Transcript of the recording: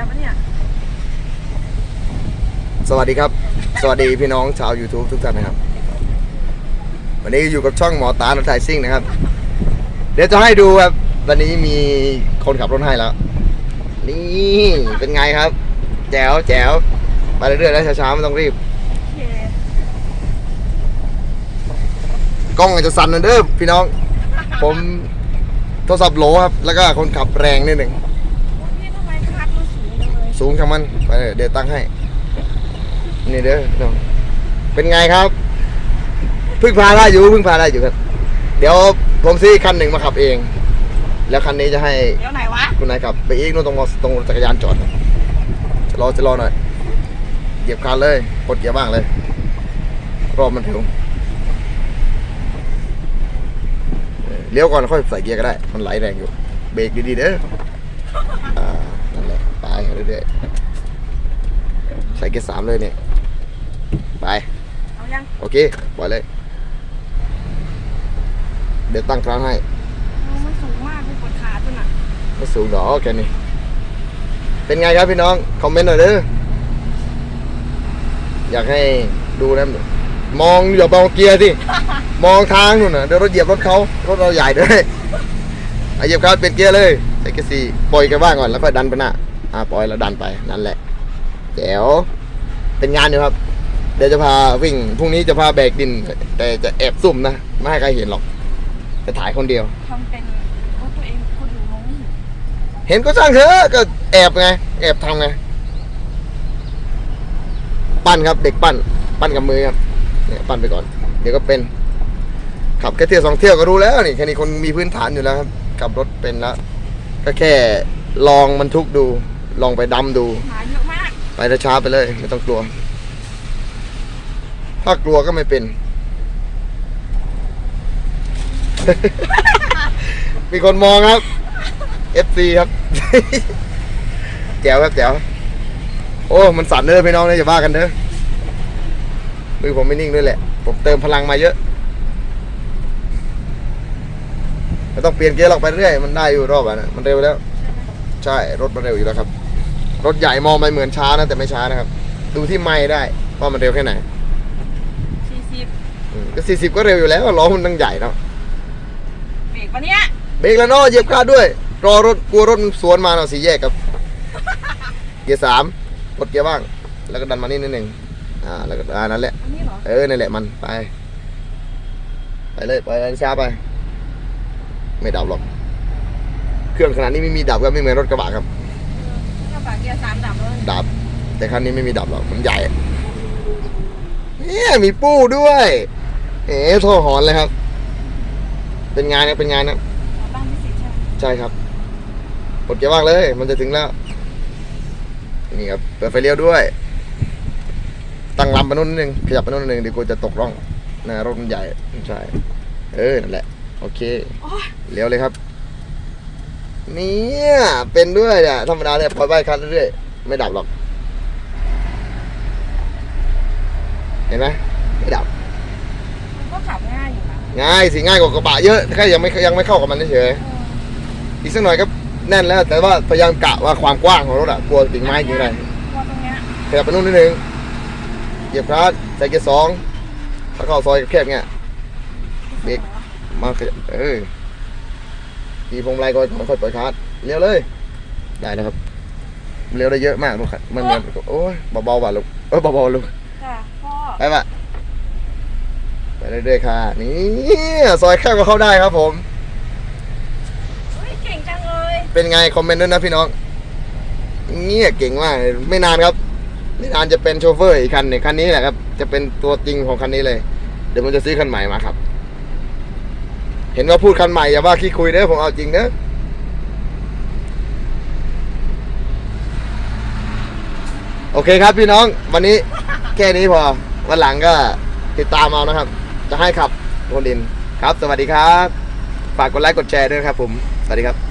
ยปะเนี่ย สวัสดีครับ สวัสดีพี่น้องชาว YouTube ทุกท่านนะครับ วันนี้อยู่กับช่องหมอตาลไทยซิ่งนะครับ เดี๋ยวจะให้ดูครับ วันนี้มีคนขับรถให้แล้ว นี่เป็นไงครับ แจ๋วแจ๋วไปเรื่อยๆแล้วช้าๆไม่ต้องรีบโอเคกล้องอาจจะสั่นหนเด้อพี่น้อง ผมโทรศัพท์โหลครับ แล้วก็คนขับแรงนิดหนึ่ง พี่ทำไมคัดมันสูงจังเลย สูงช่างมันไปเลยเดี๋ยวตั้งให้ นี่เด้อพี่น้องเป็นไงครับพึ่งพาได้อยู่พึ่งพาได้อยู่ครับ เดี๋ยวผมซื้อคันหนึ่งมาขับเอง แล้วคันนี้จะให้เดี๋ยวไหนวะคุณนายขับ ไปอีกนู่นตรงตรงจักรยานจอดจะรอจะรอหน่อยเหยียบคันเลยกดเกียร์บ้างเลย รอบมันถึงเออเลี้ยวก่อนค่อยใส่เกียร์ก็ได้ มันไหลแรงอยู่ เบรกดีๆเด้ออ่านั่นแหละไป เรื่อยๆใส่เกียร์สามเลยเนี่ยไปเอายังโอเคปล่อยเลย เดี๋ยวตั้งครั้งให้เอามันสูงมากกูปวดขาจนอะไม่สูงหรอกแค่นี้ เป็นไงครับพี่น้อง คอมเมนต์หน่อยเด้ออยากให้ดูนะมองอย่ามองเกียร์สิมองทางนู่นน่ะเดี๋ยวรถเหยียบรถเขารถเราใหญ่ด้วยอะเหยียบครับเป็นเกียร์เลยใส่เกียร์สี่ปล่อยกันบ้างก่อนแล้วค่อยดันไปหน้า อ่าปล่อยแล้วดันไปนั่นแหละแจ๋วเป็นงานอยู่ครับ เดี๋ยวจะพาวิ่งพรุ่งนี้จะพาแบกดิน แต่จะแอบซุ่มนะ ไม่ให้ใครเห็นหรอก จะถ่ายคนเดียว ทำเป็นรถตัวเองคนอื่นมองไม่เห็นเห็นก็ช่างเถอะก็แอบไง แอบทำไง ปั้นครับ เด็กปั้น ปั้นกับมือครับเนี่ยปั้นไปก่อน เดี๋ยวก็เป็น ขับแค่เที่ยวสองเที่ยวก็รู้แล้วนี่แค่นี้คนมีพื้นฐานอยู่แล้วครับขับรถเป็นแล้วก็แค่ลองบรรทุกดู ลองไปดำดู หมาเยอะมากไปช้าๆไปเลย ไม่ต้องกลัว ถ้ากลัวก็ไม่เป็น มีคนมองครับ FC ครับ แจ๋วครับแจ๋วโอ้ มันสั่นเด้อพี่น้องเลยอย่าว่ากันเด้อมือผมไม่นิ่งด้วยแหละ ผมเติมพลังมาเยอะไม่ต้องเปลี่ยนเกียร์หรอกไปเรื่อย มันได้อยู่รอบอะนะมันเร็วแล้ว ใช่ รถมันเร็วอยู่แล้วครับ รถใหญ่มองไปเหมือนช้านะแต่ไม่ช้านะครับ ดูที่ไม้ได้ว่ามันเร็วแค่ไหนสี่สิบอืมก็สี่สิบก็เร็วอยู่แล้วล้อมันตั้งใหญ่เนาะเบรกปะเนี่ยเบรกแล้วเนาะเหยียบคลาดด้วย รอรถกลัวรถมันสวนมาเนาะสี่แยกครับ เกียร์สามกดเกียร์บ้าง แล้วก็ดันมานี่นิดหนึ่งอ่าแล้วก็อ่านั่นแหละ อันนี้เหรอเออนั่นแหละมันไป ไปเลยไปช้าไป ไม่ดับหรอก เครื่องขนาดนี้ไม่มีดับก็ไม่เหมือนรถกระบะครับ กียร์สามดับแล้วเนี่ยดับ แต่คันนี้ไม่มีดับหรอกมันใหญ่เนี่ยมีปู้ด้วย เอ๋โทรหอนเลยครับ เป็นงานนะเป็นงานนะบ้านที่สิใช่ใช่ครับกดเกียร์ว่างเลย มันจะถึงแล้ว นี่ครับเปิดไฟเลี้ยวด้วย ตั้งลำไปนู่นนิดนึงขยับไปนู่นนิดนึงเดี๋ยวกูจะตกร่องนะรถมันใหญ่ใช่เออนั่นแหละ โอเคเลี้ยวเลยครับ เนี่ยเป็นด้วยเนี่ยธรรมดาเนี่ยปล่อยไปคันเรื่อยๆไม่ดับหรอก เห็นไหมไม่ดับ มันก็ขับง่ายอยู่นะง่ายสิง่ายกว่ากระบะเยอะแค่ยังไม่ยังไม่เข้ากับมันเฉยเออๆอีกสักหน่อยก็แน่นแล้ว แต่ว่าพยายามกะว่าความกว้างของรถอะกลัวกิ่งไม้กิ่งอะไรกลัวตรงเนี้ยขยับไปนู่นนิดนึงเหยียบคลัตช์ใส่เกียร์สองถ้าเข้าซอยแคบๆเงี้ยเบรกมาขยับเออ ตีพวงมาลัยก่อนค่อยปล่อยคลัตช์เลี้ยวเลย ได้นะครับ เลี้ยวได้เยอะมากลูกครับมันมันโอ้ยเบาๆว่ะลูกเออเบาๆลูกจ้ะพ่อไปปะไปเรื่อยๆค่ะ นี่ซอยแคบก็เข้าได้ครับผมเฮ้ยเก่งจังเลย เป็นไงคอมเมนต์ด้วยนะพี่น้องเงี้ยเก่งมากเลยไม่นานครับไม่นานจะเป็นโชเฟอร์อีกคันหนึ่งคันนี้แหละครับ จะเป็นตัวจริงของคันนี้เลย เดี๋ยวมันจะซื้อคันใหม่มาครับ เห็นว่าพูดคันใหม่อย่าว่าขี้คุยเด้อผมเอาจริงเด้อโอเคครับพี่น้อง วันนี้แค่นี้พอ วันหลังก็ติดตามเอานะครับ จะให้ขับคนดินครับ สวัสดีครับ ฝากกดไลค์กดแชร์ด้วยครับผม สวัสดีครับ